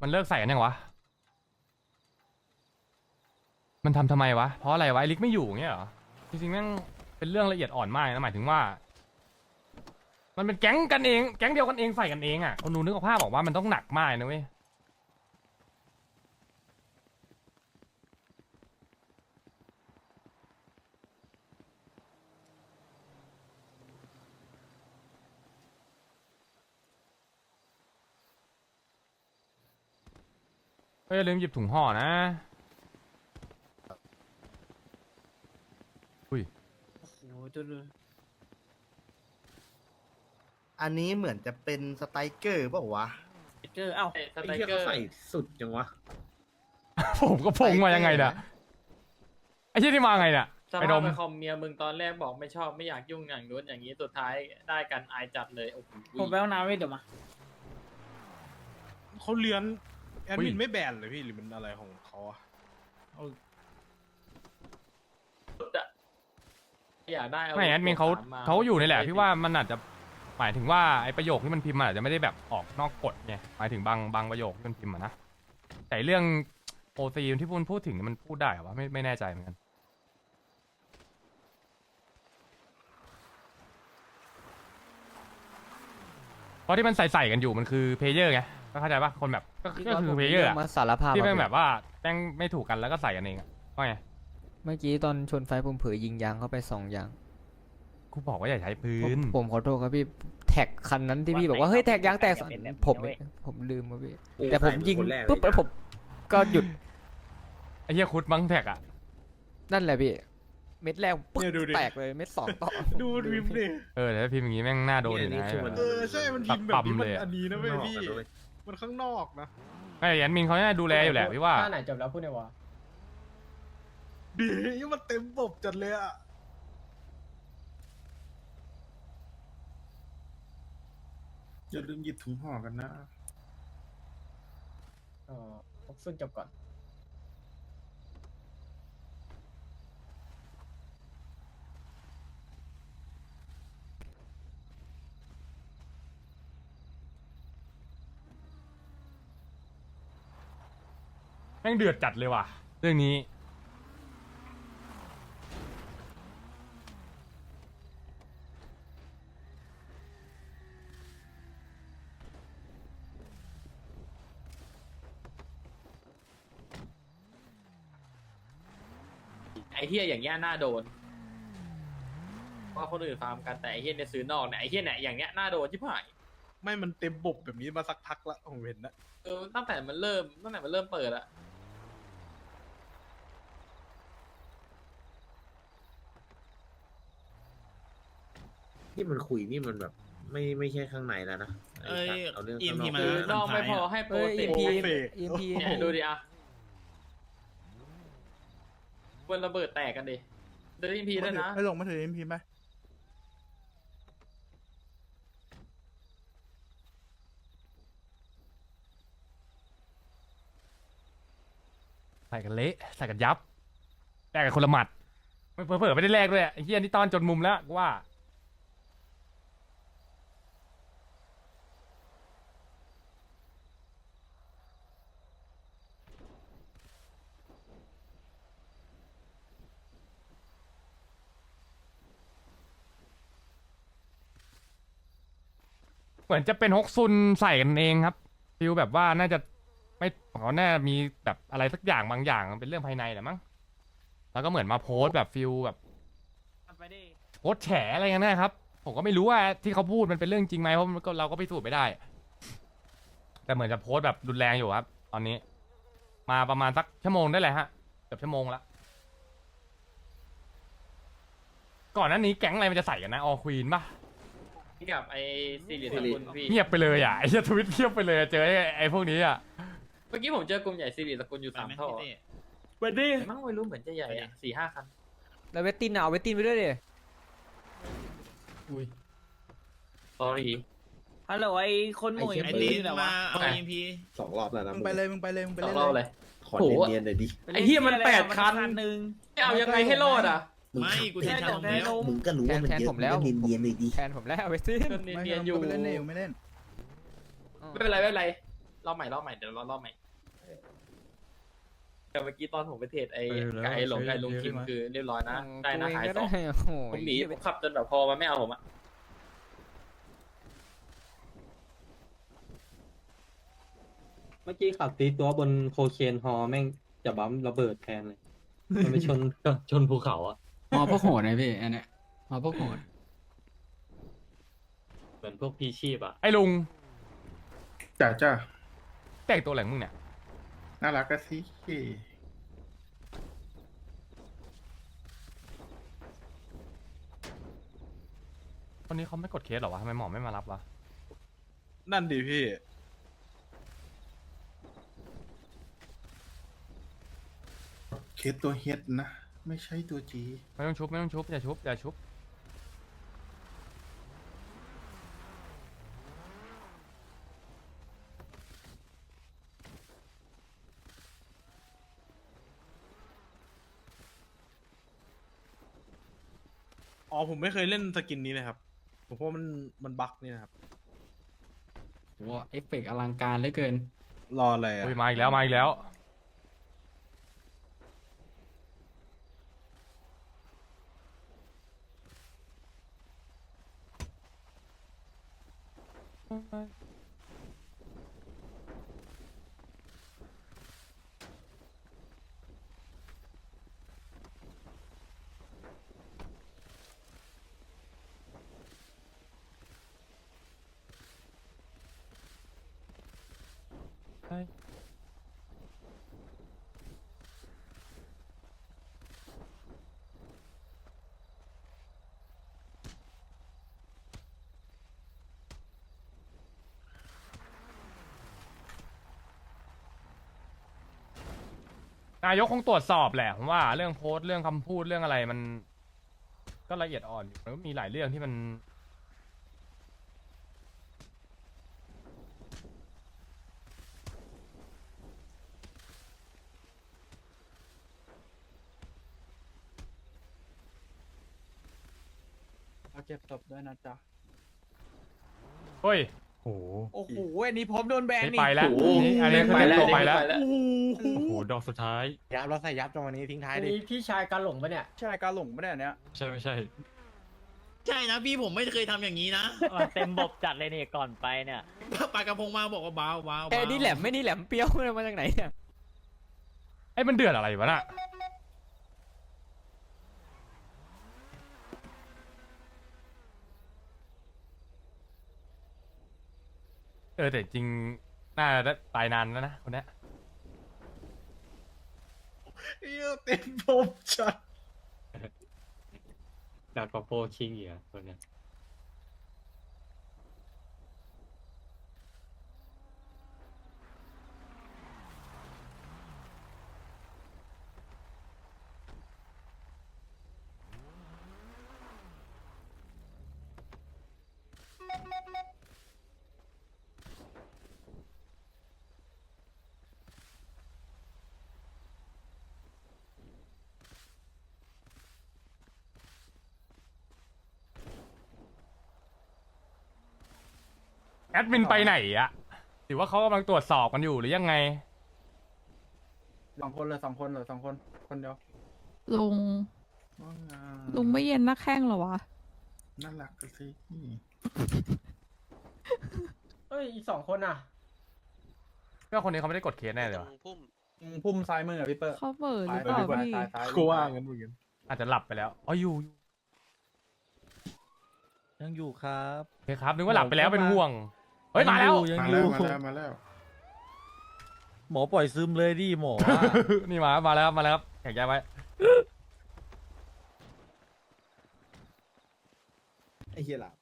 มันเลิกใส่กันยังวะ มันทำทำไมวะ เพราะอะไรวะไอลิกไม่อยู่เงี้ยเหรอ จริงๆแม่งเป็นเรื่องละเอียดอ่อนมากนะหมายถึงว่า มันเป็นแก๊งกันเอง แก๊งเดียวกันเองใส่กันเองอะคนดูนึกออกภาพบอกว่ามันต้องหนักมากนะเว้ย เฮ้ยอย่าลืมหยิบถุงห่อนะ โอ้โหจนอันนี้เหมือนจะเป็นสไตรเกอร์เปล่าวะเจอเอ้าไอ้เหี้ยเขาใส่สุดจังวะ ผมก็พงมายังไงเนี่ยไอ้ที่นี่มาไงเนี่ยสไอ้ภาดพมในคอมเมียมึงตอนแรกบอกไม่ชอบไม่อยากยุ่งอย่างนู้นอย่างนี้สุดท้ายได้กันอายจัดเลยโอ้โหผมไปห้องน้ำไม่เดี๋ยวมาเขาเลือน แอดมินไม่แบนเลยพี่หรือมันอะไรของเขาอะเอาอยากได้เาไม่แอดมินเขาถมเขาอยู่นี่แหละพี่ว่ามันอาจจะหมายถึงว่าไอ้ประโยคที่มันพิมพ์มันอาจจะไม่ได้แบบออกนอกกฎไงหมายถึงบางบางประโยคที่มันพิมพ์อะนะแต่เรื่องโอซีที่พูดพูดถึงเนี่ยมันพูดได้เหรอวะไม่ไม่แน่ใจเหมือนกันเพราะที่มันใส่ใส่กันอยู่มันคือเพลเยอร์ไง ก็เข้าใจปะคนแบบก็ก็คือเพลเยอร์อะมาสารภาพที่แม่งอะแบบว่าแม่งไม่ถูกกันแล้วก็ใส่กันเองอะว่าไงเมื่อกี้ตอนชนไฟผมเผยยิงยางเข้าไปสองยางกูบอกว่าอย่าใช้ปืผมนผมขอโทษครับพี่แท็กคันนั้นที่พี่บอกว่าเฮ้ยแท็กยางแตกสองผมผมลืมครับพี่แต่ผมยิงปุ๊บแล้วผมก็หยุดไอ้เหี้ยคุดมังแท็กอะนั่นแหละพี่เม็ดแรกปึ๊กเนี่ยดูดิแตกเลยเม็ดสองต่อดูมันพิมพ์ดิเออแต่ถ้าพิมพ์อย่างงี้แม่งน่าโดนอยู่เนี่ยนะนี่คือมันเออใช่มันพิมพ์แบบนี้ปั๊มมัเลยนอะอันนี้นะเว้ยนอกพี่กันด้วย มันข้างนอกนะไอ้แอนมินเขาน่าดูแลอยู่แหละพี่ว่าท่าไหนจบแล้วพูดในวะดีมันเต็มบบจัดเลยอะอย่าลืมหยิบถุงห่อกันนะอ๋อซึ่งจบก่อน แม่งเดือดจัดเลยว่ะ เรื่องนี้ ไอ้เฮียอย่างเงี้ยน่าโดนเพราะคนอื่นฟาร์มกันแต่ไอ้เฮียเนี่ยซื้อนอกเนี่ยไอ้เฮียเนี่ยอย่างเงี้ยน่าโดนชิบหายไม่มันเต็มบบแบบนี้มาสักพักละผมเห็นนะ เออตั้งแต่มันเริ่มตั้งแต่มันเริ่มเปิดอะ ที่มันคุยนี่มันแบบ ไม่ไม่ใช่ข้างในแล้วนะไสัตว์เอาเรื่องข้างนอกคือนอกไม่พอให้โปรเอ้ยติ EMP EMP เนี่ยดูดิอะควรระเบิดแตกกันดิเดินอินพีด้วยนะ ให้ลงมาถือเอ็มพีไหมใส่กันเละใส่กันยับแลกกันคนละหมัดไม่เผลอๆไม่ได้แลกด้วยไอ้เหี้ยนี่ตอนจนมุมแล้วกูว่า เหมือนจะเป็นฮกซุนใส่กันเองครับฟิลแบบว่าน่าจะไม่เขาแน่ามีแบบอะไรสักอย่างบางอย่างเป็นเรื่องภายในแหละมั้งแล้วก็เหมือนมาโพสต์แบบฟิลแบบโพสต์แฉอะไรกันนะครับ ผมก็ไม่รู้ว่าที่เขาพูดมันเป็นเรื่องจริงไหมเพราะมันก็เราก็พิสูจน์ไม่ได้ แต่เหมือนจะโพสต์แบบรุนแรงอยู่ครับ ตอนนี้ มาประมาณสักชั่วโมงได้เลยฮะเกือบชั่วโมงละก่อนหน้านี้แก๊งอะไรมันจะใส่กันนะออควีนปะ กับไอ้ซีรีส์สกุลพี่เงียบไปเลยอะไอ้เหี้ยทวิตเงียบไปเลยอะเจอไอ้ไอ้พวกนี้อะเมื่อกี้ผมเจอกลุ่มใหญ่ซีรีส์สกุลอยู่สามท่อไปดิแต่มั่งไม่รู้เหมือนจะใหญ่อะสี่ห้าคันแล้วเวตตินอะเอาเวตตินไปด้วยดิสอรี่ฮัลโหลไอ้คนหมวยไอ้ปืตีนเหรอวะเอา EMP สองรอบแล้วนะมึงไปเลยมึงไปเลยมึงไปสอเล่งนรอบเลเลยยขอเนียนๆหน่อยดิไอ้เหี้ยมันแปดคัน หนึ่งจะเอายังไงให้รอดอะ ไม่กูแทนแทนแทนมึงก็รู้แทว่านมันแทนเยอะผมแล้วมึงก็เนียนๆหน่อยดิแทนผมแล้วเวตตินจนไม่เนียนๆอยู่ ไม่เล่นเองไม่เล่น ไม่เป็นไรไม่เป็นไรรอบใหม่รอบใหม่เดี๋ยวรอรอบใหม่แต่เมื่อกี้ตอนผมไปเทรดไอ้เออแล้วกับไอ้หลงใช้กับไอ้ลุงเยอะคิมไหมคือเรียบร้อยนะได้นะตัวเองหายก็สองได้โอ้โหผมหนีผมขับจนแบบพอมันไม่เอาผมอะเมื่อกี้ขับตีตัวบนโคเคนฮอแม่งจะบัมระเบิดแทนเลย มันไปชนชนภูเขาอะ หมอพวกโหดนะพี่อันเนี้ยหมอพวกโหดเหมือนพวกพีชีพอะ ไอ้ลุงจ้าจ้าแต่งตัวอะไรของมึงเนี่ย น่ารักกะสิวันนี้เขาไม่กดเคสเหรอวะทำไมหมอไม่มารับวะ นั่นดิพี่ เคสตัวเฮดนะ ไม่ใช่ตัวจีไม่ต้องชุบไม่ต้องชุบอย่าชุบอย่าชุบอ๋อผมไม่เคยเล่นสกินนี้เลยครับผมว่ามันมันบั๊กนี่นะครับโหเอฟเฟกต์อลังการเหลือเกิน รออะไรอะอุ้ยมาอีกแล้วมาอีกแล้ว Okay. นายกคงตรวจสอบแหละผมว่าเรื่องโพสต์เรื่องคำพูดเรื่องอะไรมัน ก็ละเอียดอ่อนอยู่มันก็มีหลายเรื่องที่มัน เอาเก็บศพด้วยนะจ๊ะ เฮ้ยโอ้โอ้โห อันนี้ผมโดนแบนนี่นี่ไปแล้วโอ้โหนี่อันนี้คือไปเตรียมแล้วตัวไปแล้วไปแล้ว โอ้โห ดอกสุดท้าย ยับเราใส่ยับตรงวันนี้ทิ้งท้ายดิพี่ชายการหลงปะเนี่ย ใช่กาหลงไม่ได้เนี้ยใช่ไม่ใช่ ใช่นะพี่ผมไม่เคยทำอย่างนี้นะเต็มบบจัดเลยนี่ก่อนไปเนี่ยปากกระพงมาบอกว่าเบาเบาเอ้ยนี่แหลมไม่นี่แหลมเปรี้ยวเลยมาจากไหนเนี่ยไอ้มันเดือดอะไรวะน่ะเออแต่จริงน่าจะตายนานแล้วนะคนเนี้ย เอี้ยเต็มผมจัดดากาโปชิงอีกอะตัวเนี้ย แอ ดมินไปไหนอะหรือว่าเขากำลังตรวจสอบกันอยู่หรือยังไง สองคนเลยสองคนเลยสองคนคนเดียวลุง ว่าไงลุงไม่เย็นนักแข้งเหรอวะน่ารักกะสิเอ้ยอีกสองคนอะก็คนนี้เขาไม่ได้กดเคสแน่เลยวะพุ่มซ้ายมืออะพี่เปิ้ลเขาเบิดหซ้ารืยอเปล่าพี่ซ้ายซ้ายกูว่างั้นเหมือนกันอาจจะหลับไปแล้วอ๋ออยู่อยู่ยังอยู่ครับ โอเคครับนึกว่าหลับไปแล้วเป็นห่วง เฮ้ย มาแล้ว ยังมาอแล้วยู่มาแล้วมาแล้ว หมอปล่อยซึมเลยดิหมอนี่มา มาแล้วครับมาแล้วครับแข็งใจไว้ ไอ้เหี้ยหลับ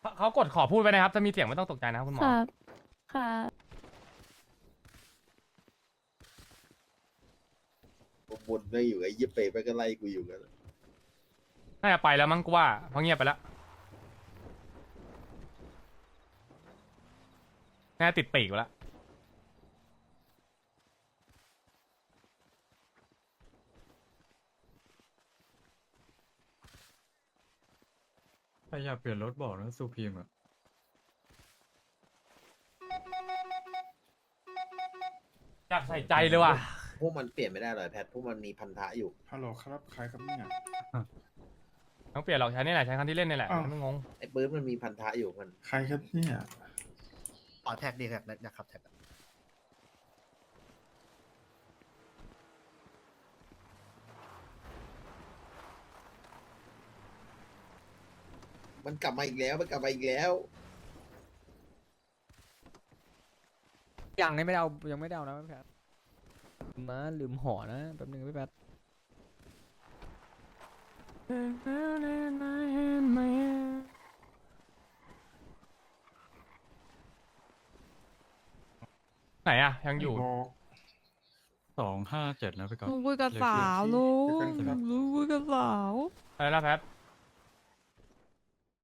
เขาเขากดขอพูดไว้นะครับถ้ามีเสียงไม่ต้องตกใจนะครับคุณหมอค่ะค่ะ บนไม่อยู่ไอ้ยี่เปไปก็ไล่กูอยู่กัน น่าจะไปแล้วมั้งกูว่าเพราะเงียบไปแล้ว น่าจะติดปีกไปแล้วใครอยากเปลี่ยนรถบอกนะซูพีมอะ อยากใส่ใจเลยว่ะ พวกมันเปลี่ยนไม่ได้หรอกแพทพวกมันมีพันธะอยู่ ฮัลโหลครับใครครับเนี่ย ต้องเปลี่ยนหรอกใช้นี่แหละใช้คันที่เล่นนี่แหละอ้าว ไม่งง ไอ้ปื้ดมันมีพันธะอยู่มัน ใครครับเนี่ย อ๋อแท็กดีแท็กนะครับแท็กมันกลับมาอีกแล้ว มันกลับมาอีกแล้ว ยังไม่ได้เอายังไม่ได้เอานะพี่แพทมาลืมห่อนะแป๊บนึงพี่แพท ไหนอะยังอยู่บอกสองห้าเจ็ดนะพี่ก๊อฟลุงคุยกับสาวลุงเดี๋ยวกันครับลุงคุยกับสาว อะไรนะแพท